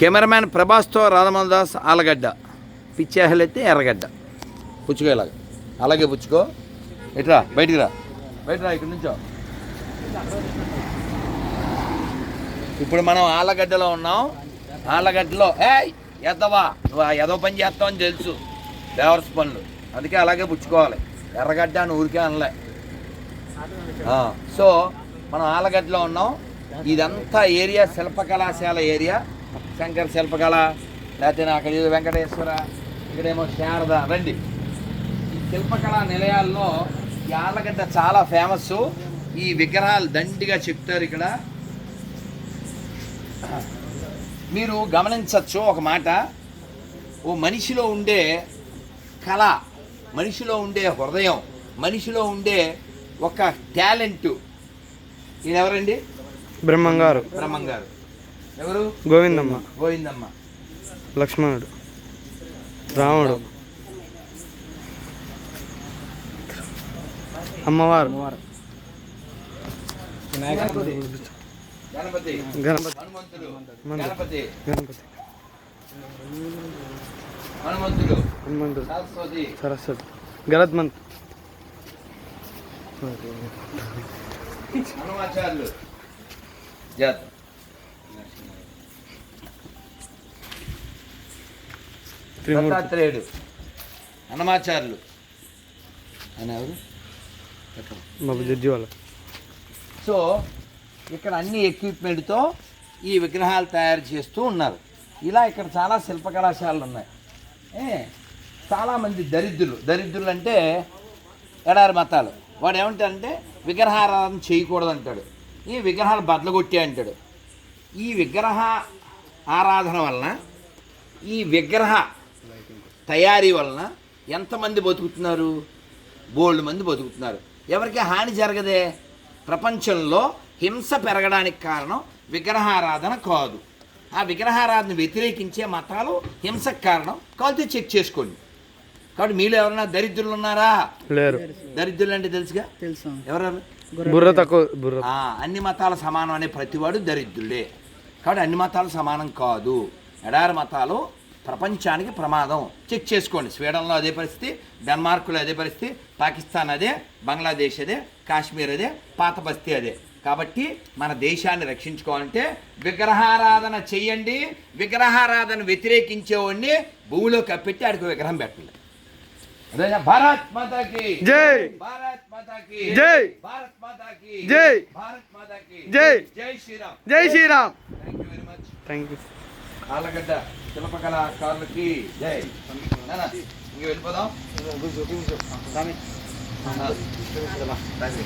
Cameraman ప్రభాస్తో రాధమోహన్ దాస్ ఆలగడ్డ. పిచ్చేహలెత్తి ఎర్రగడ్డ. పుచ్చుకో ఇలాగ. అలాగే పుచ్చుకో. ఎట్రా బయటికి రా. బయట రా ఇక్కడి నుంచో. ఇప్పుడు మనం ఆలగడ్డలో ఉన్నాం. ఆలగడ్డలో ఏయ్ ఎద్దవా నువ్వు ఎదవ పని చేస్తావని తెలుసు. దేవర్స్ పనులు. అందుకే అలాగే పుచ్చుకోవాలి. ఎర్రగడ్డ అని ఊరికే అనలే. సో మనం ఆలగడ్డలో ఉన్నాం. ఇదంతా ఏరియా శిల్పకళాశాల ఏరియా. శంకర్ శిల్పకళ లేకపోతే అక్కడ ఏదో వెంకటేశ్వర ఇక్కడేమో శారద రండి. ఈ శిల్పకళా నిలయాల్లో ఈ ఆలగడ్డ చాలా ఫేమస్ ఈ విగ్రహాలు దండిగా చెప్తారు ఇక్కడ. మీరు గమనించవచ్చు ఒక మాట. ఓ మనిషిలో ఉండే కళ మనిషిలో ఉండే హృదయం మనిషిలో ఉండే ఒక టాలెంట్. ఈయన ఎవరండి బ్రహ్మంగారు. బ్రహ్మం గారు ఎవరు? గోవిందమ్మ. గోవిందమ్మ. లక్ష్మణుడు. రాముడు. అమ్మవారు. గణపతి. గణపతి. హనుమంతుడు. మందు. గణపతి. గణపతి. హనుమంతుడు. హనుమంతుడు. సరస్వతి. గరత్మంత్ హనుమాచార్యులు. జాత దత్తాత్రేయుడు. ఎవరు? బాబు జడ్జి వాళ్ళ. సో ఇక్కడ అన్ని ఎక్విప్మెంట్తో ఈ విగ్రహాలు తయారు చేస్తూ ఉన్నారు. ఇలా ఇక్కడ చాలా శిల్పకళాశాలలు ఉన్నాయి. చాలామంది దరిద్రులు. దరిద్రులు అంటే ఎడారి మతాలు. వాడు ఏమంటాడంటే విగ్రహారాధన చేయకూడదు అంటాడు ఈ విగ్రహాలు బద్దలగొట్టి అంటాడు. ఈ విగ్రహ ఆరాధన వలన ఈ విగ్రహ తయారీ వలన ఎంతమంది బతుకుతున్నారు? బోల్డ్ మంది బతుకుతున్నారు. ఎవరికి హాని జరగదే? ప్రపంచంలో హింస పెరగడానికి కారణం విగ్రహారాధన కాదు. ఆ విగ్రహారాధన వ్యతిరేకించే మతాలు హింసకు కారణం కావాలంటే చెక్ చేసుకోండి. కాబట్టి మీలో ఎవరైనా దరిద్రులు ఉన్నారా? లేరు. దరిద్రులు అంటే తెలుసుగా? తెలుసు. ఎవరెవరు? బుర్ర తక్కువ బుర్ర. ఆ, అన్ని మతాల సమానం అనే ప్రతివాడు దరిద్రుడే. కాబట్టి అన్ని మతాలు సమానం కాదు. ఎడారి మతాలు ప్రపంచానికి ప్రమాదం. చెక్ చేసుకోండి. స్వీడన్లో అదే పరిస్థితి డెన్మార్క్లో అదే పరిస్థితి పాకిస్తాన్ అదే బంగ్లాదేశ్ అదే కాశ్మీర్ అదే పాత బస్తీ అదే. కాబట్టి మన దేశాన్ని రక్షించుకోవాలంటే విగ్రహారాధన చెయ్యండి. విగ్రహారాధన వ్యతిరేకించేవాడిని భూమిలో కప్పెట్టి ఆడికి విగ్రహం పెట్టండి? భారత్ మాతాకి. జై. భారత్ మాతాకి. జై. భారత్ మాతాకి. జై. భారత్ మాతాకి. జై. జై శ్రీరామ్. జై Sriram. Thank you very much thank you Allagadda శిల్పకళాకారులకి జై. ఇంక వెళ్ళిపోదాం.